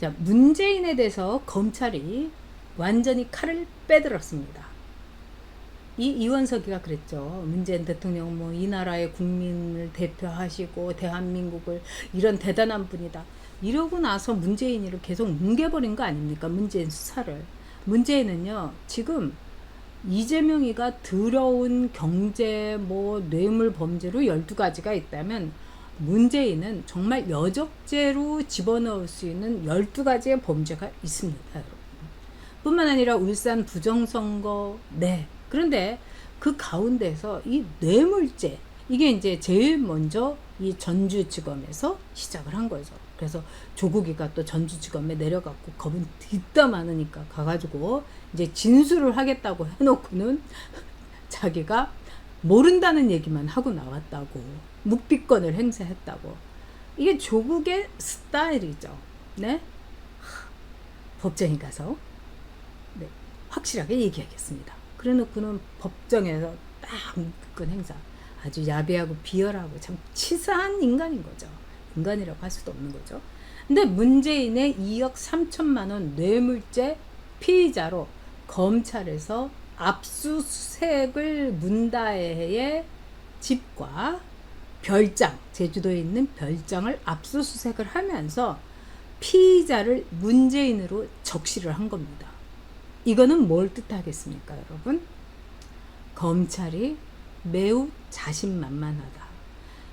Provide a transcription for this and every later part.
자, 문재인에 대해서 검찰이 완전히 칼을 빼들었습니다. 이 이원석이가 그랬죠. 문재인 대통령 뭐 이 나라의 국민을 대표하시고 대한민국을 이런 대단한 분이다. 이러고 나서 문재인이를 계속 뭉개버린 거 아닙니까? 문재인 수사를. 문재인은요, 지금 이재명이가 더러운 경제 뭐 뇌물 범죄로 12가지가 있다면 문재인은 정말 여적죄로 집어넣을 수 있는 12가지의 범죄가 있습니다. 뿐만 아니라 울산 부정선거, 네. 그런데 그 가운데서 이 뇌물죄, 이게 이제 제일 먼저 이 전주지검에서 시작을 한 거죠. 그래서 조국이가 또 전주지검에 내려갔고 겁은 뒷다 많으니까 가가지고 이제 진술을 하겠다고 해놓고는 자기가 모른다는 얘기만 하고 나왔다고 묵비권을 행사했다고 이게 조국의 스타일이죠. 네, 하, 법정에 가서 네, 확실하게 얘기하겠습니다. 그래놓고는 법정에서 딱 묵비권 행사 아주 야비하고 비열하고 참 치사한 인간인 거죠. 인간이라고 할 수도 없는 거죠. 근데 문재인의 2억 3천만 원 뇌물죄 피의자로 검찰에서 압수수색을 문다혜의 집과 별장, 제주도에 있는 별장을 압수수색을 하면서 피의자를 문재인으로 적시를 한 겁니다. 이거는 뭘 뜻하겠습니까, 여러분? 검찰이 매우 자신만만하다.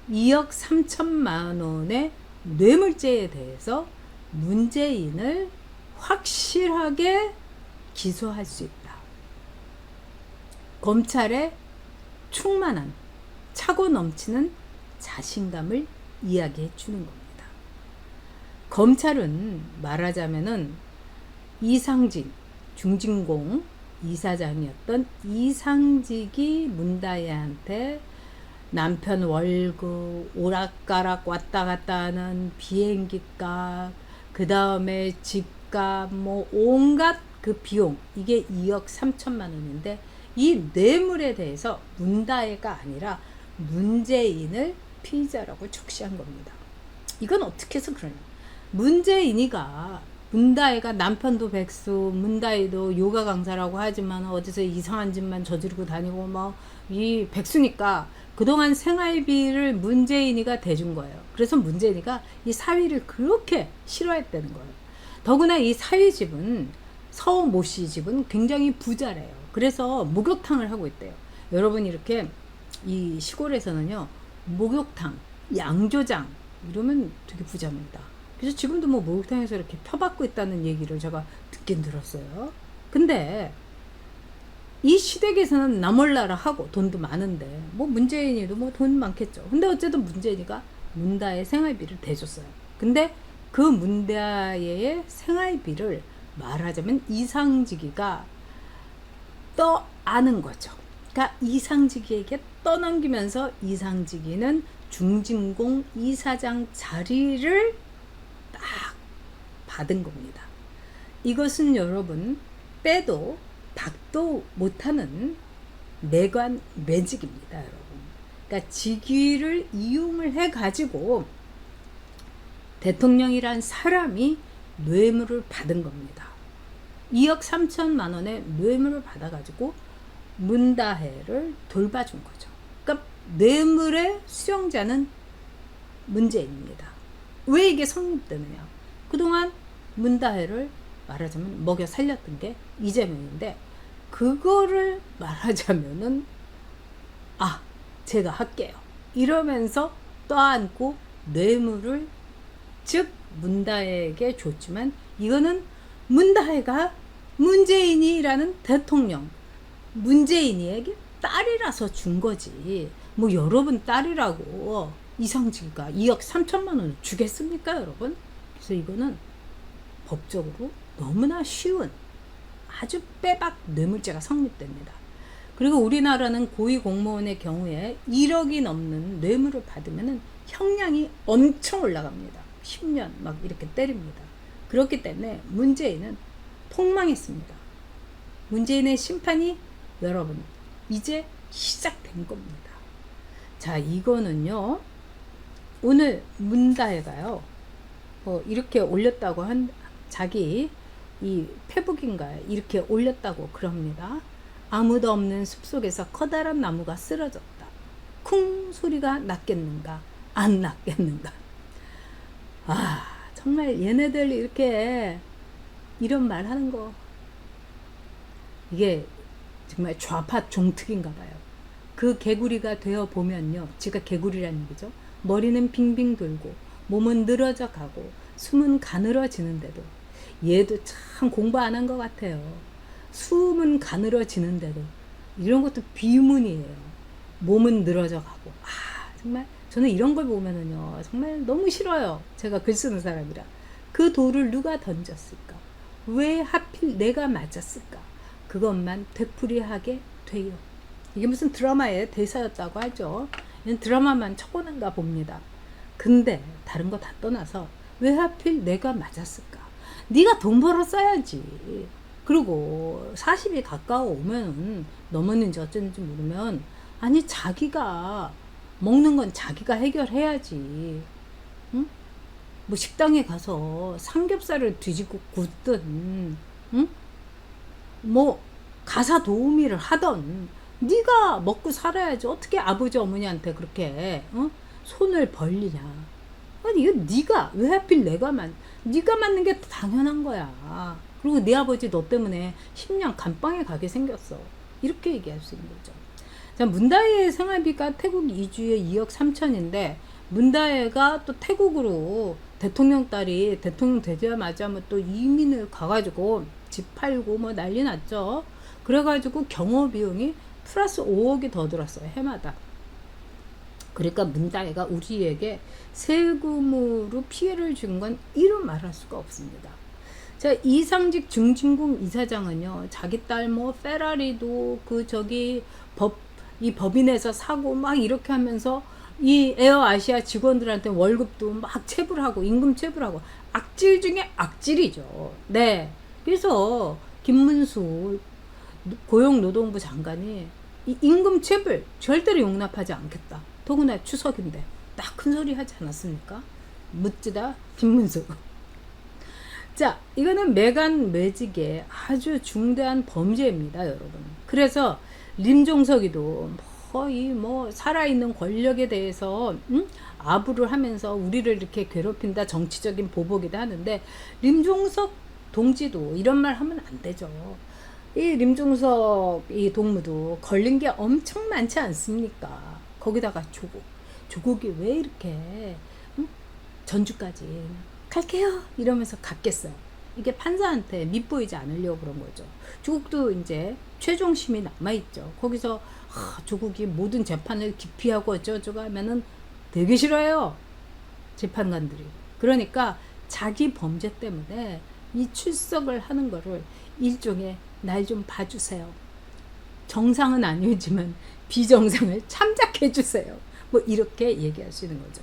2억 3천만 원의 뇌물죄에 대해서 문재인을 확실하게 기소할 수 있다. 검찰의 충만한 차고 넘치는 자신감을 이야기해 주는 겁니다. 검찰은 말하자면은 이상진 중진공 이사장이었던 이상직이 문다혜한테 남편 월급 오락가락 왔다 갔다 하는 비행기 값, 그 다음에 집값, 뭐 온갖 그 비용 이게 2억 3천만 원인데 이 뇌물에 대해서 문다혜가 아니라 문재인을 피의자라고 적시한 겁니다. 이건 어떻게 해서 그러냐? 문재인이가 문다혜가 남편도 백수, 문다혜도 요가 강사라고 하지만 어디서 이상한 짓만 저지르고 다니고 뭐 이 백수니까 그동안 생활비를 문재인이가 대준 거예요. 그래서 문재인이가 이 사위를 그렇게 싫어했다는 거예요. 더구나 이 사위 집은 서모 모씨 집은 굉장히 부자래요. 그래서 목욕탕을 하고 있대요. 여러분 이렇게 이 시골에서는요 목욕탕, 양조장 이러면 되게 부자입니다. 그래서 지금도 뭐 목욕탕에서 이렇게 펴받고 있다는 얘기를 제가 듣긴 들었어요. 근데 이 시댁에서는 나몰라라 하고 돈도 많은데 뭐 문재인이도 뭐 돈 많겠죠. 근데 어쨌든 문재인이가 문다의 생활비를 대줬어요. 근데 그 문다의 생활비를 말하자면 이상직이가 떠아는 거죠. 그러니까 이상직이에게 떠넘기면서 이상직이는 중진공 이사장 자리를 딱 받은 겁니다. 이것은 여러분 빼도 박도 못하는 매관 매직입니다, 여러분. 그러니까 직위를 이용을 해 가지고 대통령이란 사람이 뇌물을 받은 겁니다. 2억 3천만 원의 뇌물을 받아가지고 문다혜를 돌봐준 거죠. 그러니까 뇌물의 수용자는 문재인입니다. 왜 이게 성립되느냐? 그동안 문다혜를 말하자면 먹여 살렸던 게 이재명인데 그거를 말하자면은 아 제가 할게요 이러면서 떠안고 뇌물을 즉 문다혜에게 줬지만 이거는 문다혜가 문재인이라는 대통령 문재인이에게 딸이라서 준 거지 뭐 여러분 딸이라고 이상지가 2억 3천만 원을 주겠습니까 여러분 그래서 이거는 법적으로 너무나 쉬운 아주 빼박 뇌물죄가 성립됩니다. 그리고 우리나라는 고위 공무원의 경우에 1억이 넘는 뇌물을 받으면 형량이 엄청 올라갑니다. 10년 막 이렇게 때립니다. 그렇기 때문에 문재인은 폭망했습니다. 문재인의 심판이 여러분 이제 시작된 겁니다. 자 이거는요 오늘 문다혜가요 어, 이렇게 올렸다고 한, 자기 이 페북인가에 이렇게 올렸다고 그럽니다. 아무도 없는 숲속에서 커다란 나무가 쓰러졌다. 쿵 소리가 났겠는가? 안 났겠는가? 아, 정말 얘네들 이렇게 이런 말 하는 거 이게 정말 좌파 종특인가 봐요. 그 개구리가 되어 보면요. 제가 개구리라는 얘기죠. 머리는 빙빙 돌고 몸은 늘어져 가고 숨은 가늘어지는데도 얘도 참 공부 안 한 것 같아요. 숨은 가늘어지는데도 이런 것도 비문이에요. 몸은 늘어져 가고 아 정말 저는 이런 걸 보면은요 정말 너무 싫어요. 제가 글 쓰는 사람이라 그 돌을 누가 던졌을까? 왜 하필 내가 맞았을까? 그것만 되풀이하게 돼요. 이게 무슨 드라마의 대사였다고 하죠. 드라마만 쳐보는가 봅니다. 근데 다른 거 다 떠나서 왜 하필 내가 맞았을까? 네가 돈 벌어 써야지. 그리고 40이 가까워 오면 넘었는지 어쨌는지 모르면 아니 자기가 먹는 건 자기가 해결해야지. 응? 뭐 식당에 가서 삼겹살을 뒤집고 굽든 응? 뭐 가사 도우미를 하던 네가 먹고 살아야지 어떻게 아버지 어머니한테 그렇게 어? 손을 벌리냐 아니 이거 네가 왜 하필 내가만 네가 맞는 게 당연한 거야 그리고 네 아버지 너 때문에 10년 감방에 가게 생겼어 이렇게 얘기할 수 있는 거죠 자 문다혜의 생활비가 태국 이주에 2억 3천인데 문다혜가 또 태국으로 대통령 딸이 대통령 되자마자 뭐또 이민을 가가지고 집 팔고 뭐 난리 났죠. 그래가지고 경호 비용이 플러스 5억이 더 들었어요 해마다. 그러니까 문다혜가 우리에게 세금으로 피해를 준 건 이루 말할 수가 없습니다. 자 이상직 중진공 이사장은요 자기 딸 뭐 페라리도 그 저기 법 이 법인에서 사고 막 이렇게 하면서 이 에어 아시아 직원들한테 월급도 막 체불하고 임금 체불하고 악질 중에 악질이죠. 네. 그래서 김문수 고용노동부 장관이 이 임금 체불 절대로 용납하지 않겠다. 더구나 추석인데 딱 큰 소리 하지 않았습니까? 묻지다 김문수. 자, 이거는 매간 매직의 아주 중대한 범죄입니다, 여러분. 그래서 림종석이도 거의 뭐 살아있는 권력에 대해서 음? 아부를 하면서 우리를 이렇게 괴롭힌다 정치적인 보복이다 하는데 림종석 동지도 이런 말 하면 안 되죠. 이 림종석 이 동무도 걸린 게 엄청 많지 않습니까? 거기다가 조국 조국이 왜 이렇게 음? 전주까지 갈게요 이러면서 갔겠어요. 이게 판사한테 밉보이지 않으려고 그런 거죠. 조국도 이제 최종심이 남아있죠. 거기서 하, 조국이 모든 재판을 기피하고 어쩌고저쩌고 하면은 되게 싫어요. 재판관들이. 그러니까 자기 범죄 때문에 이 출석을 하는 거를 일종의 날 좀 봐주세요. 정상은 아니지만 비정상을 참작해 주세요. 뭐 이렇게 얘기할 수 있는 거죠.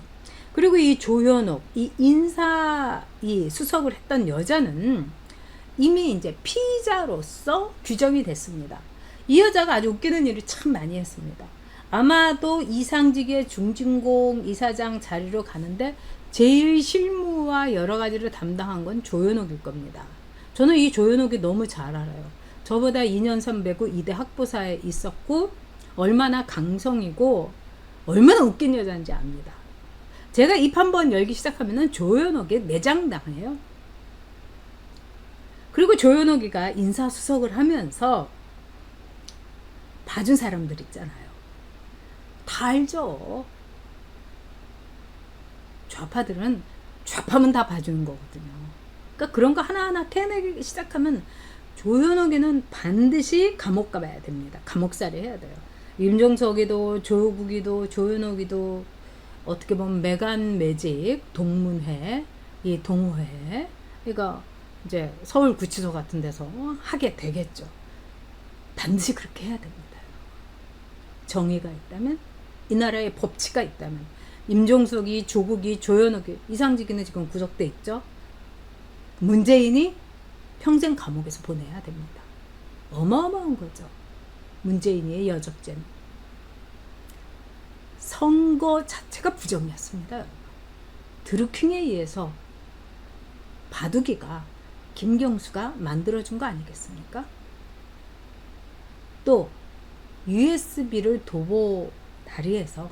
그리고 이 조현옥, 이 인사 이 수석을 했던 여자는 이미 이제 피의자로서 규정이 됐습니다. 이 여자가 아주 웃기는 일을 참 많이 했습니다. 아마도 이상직의 중진공 이사장 자리로 가는데 제일 실무와 여러 가지를 담당한 건 조현옥일 겁니다. 저는 이 조현옥이 너무 잘 알아요. 저보다 2년 선배고 이대 학부사에 있었고 얼마나 강성이고 얼마나 웃긴 여자인지 압니다. 제가 입 한번 열기 시작하면은 조현옥에 내장당해요. 그리고 조현옥이가 인사수석을 하면서 봐준 사람들 있잖아요. 다 알죠. 좌파들은 좌파면 다 봐주는 거거든요. 그러니까 그런 거 하나하나 캐내기 시작하면 조현옥이는 반드시 감옥 가봐야 됩니다. 감옥살이 해야 돼요. 임종석이도 조국이도 조현옥이도 어떻게 보면 매간 매직 동문회 이 동호회 그러니까 이제 서울 구치소 같은 데서 하게 되겠죠. 반드시 그렇게 해야 됩니다. 정의가 있다면 이 나라의 법치가 있다면 임종석이 조국이 조현옥이 이상직이는 지금 구속돼 있죠. 문재인이 평생 감옥에서 보내야 됩니다. 어마어마한 거죠. 문재인의 여적죄는 선거 자체가 부정이었습니다. 드루킹에 의해서 바둑이가 김경수가 만들어준 거 아니겠습니까? 또 USB를 도보 다리에서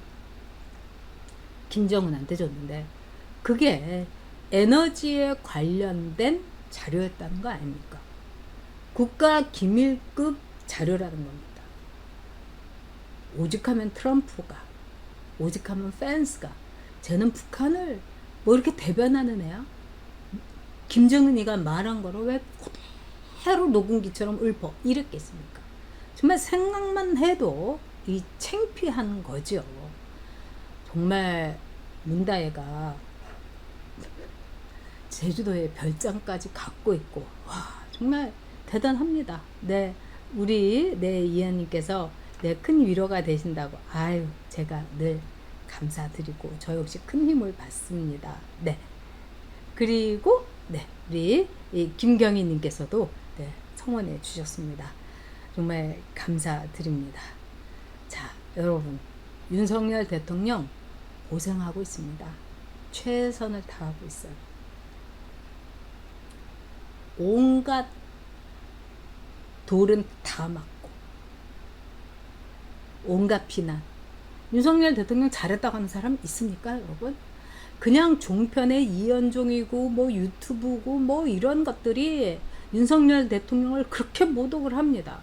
김정은한테 줬는데 그게 에너지에 관련된 자료였다는 거 아닙니까? 국가 기밀급 자료라는 겁니다. 오직하면 트럼프가, 오직 하면 펜스가, 쟤는 북한을 뭐 이렇게 대변하는 애야? 김정은이가 말한 거를 왜 그대로 녹음기처럼 읊어 이랬겠습니까? 정말 생각만 해도 이 창피한 거죠. 정말 문다혜가 제주도에 별장까지 갖고 있고 와 정말 대단합니다. 네 우리 네 이현님께서 네, 큰 위로가 되신다고 아유 제가 늘 감사드리고 저 역시 큰 힘을 받습니다. 네 그리고 네 우리 이 김경희 님께서도 네, 성원해 주셨습니다. 정말 감사드립니다. 자 여러분 윤석열 대통령 고생하고 있습니다. 최선을 다하고 있어요. 온갖 돌은 다 맞고 온갖 비난 윤석열 대통령 잘했다고 하는 사람 있습니까 여러분? 그냥 종편의 이현종이고 뭐 유튜브고 뭐 이런 것들이 윤석열 대통령을 그렇게 모독을 합니다.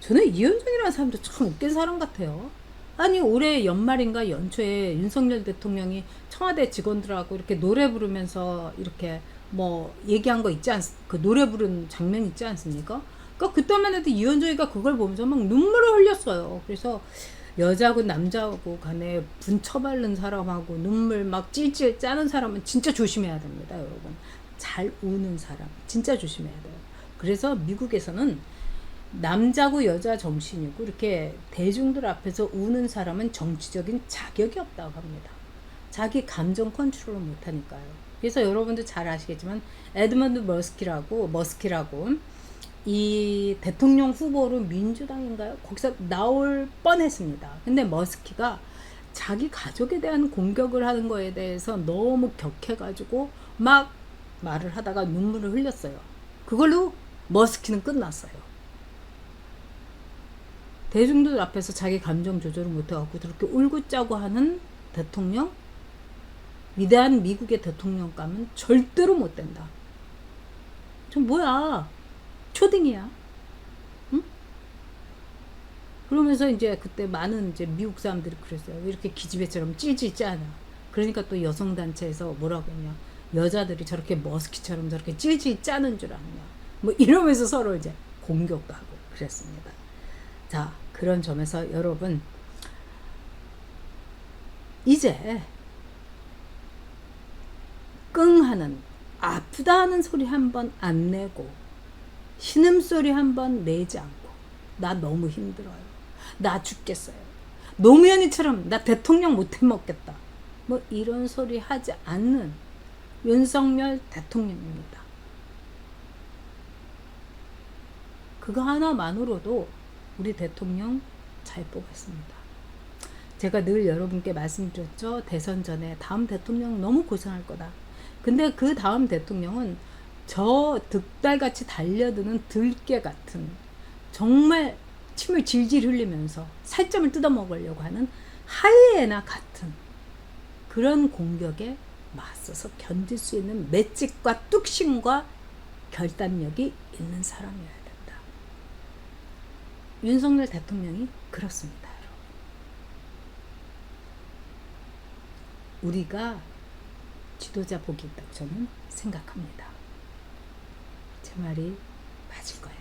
저는 이현종이라는 사람도 참 웃긴 사람 같아요. 아니 올해 연말인가 연초에 윤석열 대통령이 청와대 직원들하고 이렇게 노래 부르면서 이렇게 뭐 얘기한 거 있지 않, 그 노래 부른 장면 있지 않습니까? 그러니까 그때만 해도 이현정이가 그걸 보면서 막 눈물을 흘렸어요. 그래서 여자고 남자고 간에 분처 바른 사람하고 눈물 막 찔찔 짜는 사람은 진짜 조심해야 됩니다, 여러분. 잘 우는 사람 진짜 조심해야 돼요. 그래서 미국에서는 남자고 여자 정신이고 이렇게 대중들 앞에서 우는 사람은 정치적인 자격이 없다고 합니다. 자기 감정 컨트롤을 못하니까요. 그래서 여러분도 잘 아시겠지만 에드먼드 머스키라고 머스키라고 이 대통령 후보로 민주당인가요? 거기서 나올 뻔했습니다. 근데 머스키가 자기 가족에 대한 공격을 하는 거에 대해서 너무 격해가지고 막 말을 하다가 눈물을 흘렸어요. 그걸로 머스키는 끝났어요. 대중들 앞에서 자기 감정 조절을 못해갖고 그렇게 울고 짜고 하는 대통령 위대한 미국의 대통령감은 절대로 못 된다. 저 뭐야? 초딩이야. 응? 그러면서 이제 그때 많은 이제 미국 사람들이 그랬어요. 왜 이렇게 기집애처럼 찔찔 짜냐. 그러니까 또 여성단체에서 뭐라고 했냐. 여자들이 저렇게 머스키처럼 저렇게 찔찔 짜는 줄 아느냐. 뭐 이러면서 서로 이제 공격도 하고 그랬습니다. 자, 그런 점에서 여러분, 이제 끙 하는 아프다 하는 소리 한 번 안 내고 신음소리 한번 내지 않고 나 너무 힘들어요. 나 죽겠어요. 노무현이처럼 나 대통령 못 해 먹겠다. 뭐 이런 소리 하지 않는 윤석열 대통령입니다. 그거 하나만으로도 우리 대통령 잘 뽑았습니다. 제가 늘 여러분께 말씀드렸죠. 대선 전에 다음 대통령 너무 고생할 거다. 근데 그 다음 대통령은 저 득달같이 달려드는 들깨 같은 정말 침을 질질 흘리면서 살점을 뜯어먹으려고 하는 하이에나 같은 그런 공격에 맞서서 견딜 수 있는 맷집과 뚝심과 결단력이 있는 사람이어야 된다. 윤석열 대통령이 그렇습니다. 우리가 지도자 복이 있다고 저는 생각합니다. 제 말이 맞을 거예요.